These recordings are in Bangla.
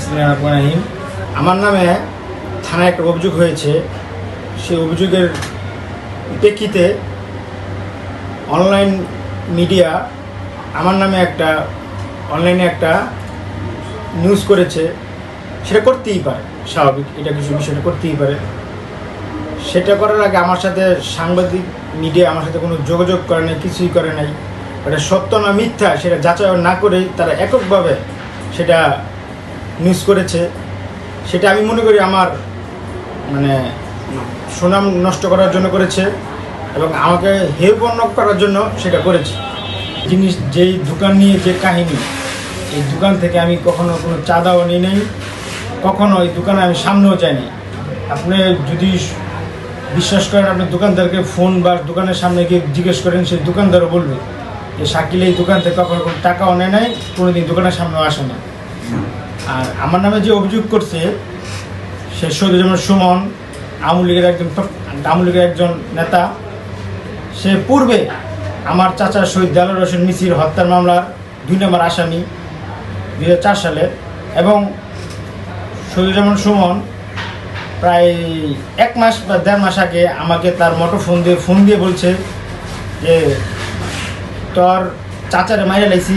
বিসমিল্লাহিম আমার নামে থানায় একটা অভিযোগ হয়েছে। সেই অভিযোগের প্রেক্ষিতে অনলাইন মিডিয়া আমার নামে একটা, অনলাইনে একটা নিউজ করেছে। সেটা করতেই পারে, স্বাভাবিক। এটা কিছু বিষয়টা করতেই পারে। সেটা করার আগে আমার সাথে সাংবাদিক মিডিয়া আমার সাথে কোনো যোগাযোগ করে নাই, কিছুই করে নাই। এটা সত্য না মিথ্যা, সেটা যাচাই না করেই তারা এককভাবে সেটা নিউজ করেছে, সেটা আমি মনে করি আমার মানে সুনাম নষ্ট করার জন্য করেছে এবং আমাকে হেয়পন্ন করার জন্য সেটা করেছে। জিনিস, যেই দোকান নিয়ে, যে কাহিনী, এই দোকান থেকে আমি কখনো কোনো চাঁদাও নিই নাই, কখনো এই দোকানে আমি সামনেও যাইনি আপনি যদি বিশ্বাস করেন, আপনি দোকানদারকে ফোন বা দোকানের সামনে গিয়ে জিজ্ঞেস করেন, সেই দোকানদারও বলবে যে, শাকিল, এই দোকান থেকে কখনো কোনো টাকাও নেয় নাই, কোনোদিন দোকানের সামনেও আসে না আর আমার নামে যে অভিযোগ করছে, সে যেমন সুমন, আওয়ামী লীগের একজন আওয়ামী লীগের একজন নেতা। সে পূর্বে আমার চাচা শহীদ দেলার হোসেন মিসির হত্যার মামলার দুই নম্বর আসামি দুই সালে এবং শহীদুজ্জামান সুমন প্রায় এক মাস বা দেড় মাস আগে আমাকে তার মোটো ফোন দিয়ে ফোন দিয়ে বলছে যে, তোর চাচারে মাইরে লাইছি।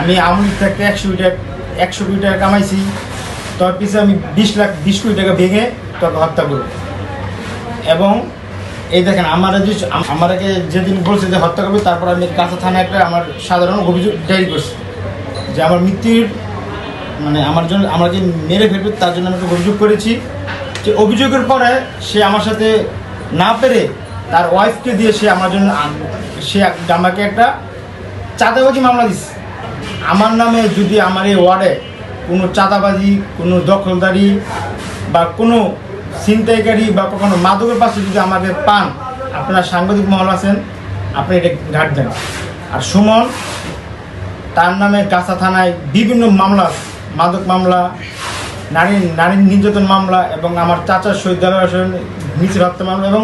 আমি আওয়ামী লীগ থেকে একশো একশো কোটি টাকা কামাইছি। তোর পিছনে আমি বিশ লাখ, বিশ কোটি টাকা ভেঙে তোকে হত্যা করব। এবং এই দেখেন, আমার যে আমাকে যেদিন বলছে যে হত্যা করবে, তারপর আমি কাঁচা থানায় একটা আমার সাধারণ অভিযোগ ডায়েরি করছি। যে আমার মৃত্যুর মানে আমার জন্য আমাকে মেরে ফেলবে, তার জন্য আমি একটা অভিযোগ করেছি। যে অভিযোগের পরে সে আমার সাথে না পেরে তার ওয়াইফকে দিয়ে সে আমার জন্য সে আমাকে একটা চাঁদাবাজি মামলা দিচ্ছে আমার নামে যদি আমার এই ওয়ার্ডে কোনো চাঁদাবাজি, কোনো দখলদারি বা কোনো ছিনতাইকারী বা কোনো মাদকের পাশে যদি আমাকে পান, আপনারা সাংবাদিক মহল আছেন, আপনি এটা ঘাট দেন। আর সুমন, তার নামে কাঁচা থানায় বিভিন্ন মামলা, মাদক মামলা, নারী নারী নির্যাতন মামলা এবং আমার চাচার শহীদ মিছিল হত্যা মামলা এবং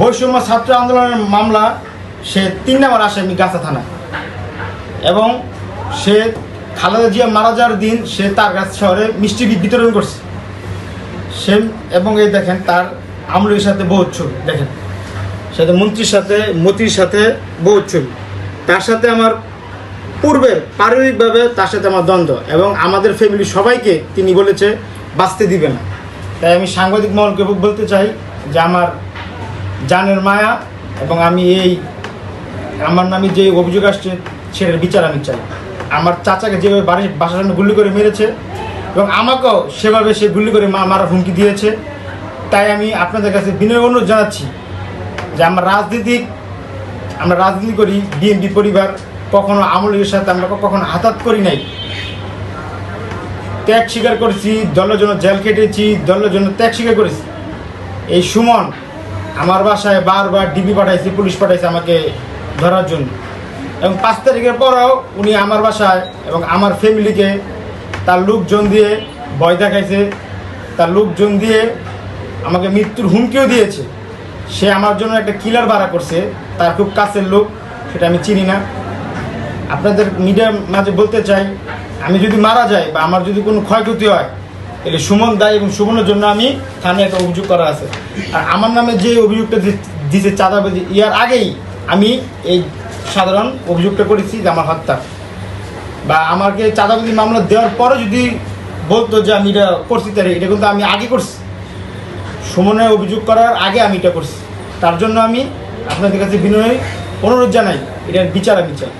বৈষম্য ছাত্র আন্দোলনের মামলা, সে তিন নম্বর আসামি গাছা থানায়। এবং সে খালেদা জিয়া মারা যাওয়ার দিন সে তার গাছ শহরে মিষ্টি বিতরণ করছে। সে এবং এই দেখেন তার আমলের সাথে বহুত ছবি, দেখেন। সাথে মন্ত্রীর সাথে, মতির সাথে বহুত ছবি। তার সাথে আমার পূর্বের পারিবারিকভাবে তার সাথে আমার দ্বন্দ্ব এবং আমাদের ফ্যামিলি সবাইকে তিনি বলেছে, বাঁচতে দিবে না। তাই আমি সাংবাদিক মহলকে বলতে চাই যে আমার জানের মায়া এবং আমি এই, আমার নামে যে অভিযোগ আসছে, সেটার বিচার আমি চাই। আমার চাচাকে যেভাবে বাড়ির বাসার সামনে গুলি করে মেরেছে এবং আমাকেও সেভাবে সে গুলি করে মা মারা হুমকি দিয়েছে। তাই আমি আপনাদের কাছে বিনয় অনুরোধ জানাচ্ছি যে আমার রাজনীতিক আমরা রাজনীতি করি, বিএনপি পরিবার, কখনো আমলের সাথে আমরা কখনো হাতাত করি নাই। ত্যাগ স্বীকার করেছি, দলের জন্য জেল কেটেছি দলের জন্য ত্যাগ স্বীকার করেছি। এই সুমন আমার বাসায় বারবার ডিবি পাঠাইছে, পুলিশ পাঠাইছে আমাকে ধরার জন্য। এবং পাঁচ তারিখের পরেও উনি আমার বাসায় এবং আমার ফ্যামিলিকে তার লোকজন দিয়ে ভয় দেখাইছে। তার লোকজন দিয়ে আমাকে মৃত্যুর হুমকিও দিয়েছে। সে আমার জন্য একটা কিলার ভাড়া করছে। তার খুব কাছের লোক, সেটা আমি চিনি না। আপনাদের মিডিয়ার মাঝে বলতে চাই, আমি যদি মারা যাই বা আমার যদি কোনো ক্ষয়ক্ষতি হয়, তাহলে সুমন দায় এবং সুমনের জন্য আমি থানায় একটা অভিযোগ করা আছে। আর আমার নামে যে অভিযোগটা দিছে চাঁদাবাজি, ইয়ার আগেই আমি এই সাধারণ অভিযোগটা করেছি যে আমার হত্যা। বা আমাকে চাঁদাবাজি মামলা দেওয়ার পরে যদি বলতো যে আমি এটা করছি, তাহলে এটা কিন্তু আমি আগে করছি। সমন্বয় অভিযোগ করার আগে আমি এটা করছি। তার জন্য আমি আপনাদের কাছে বিনয় অনুরোধ জানাই, এটার বিচার আমি চাই।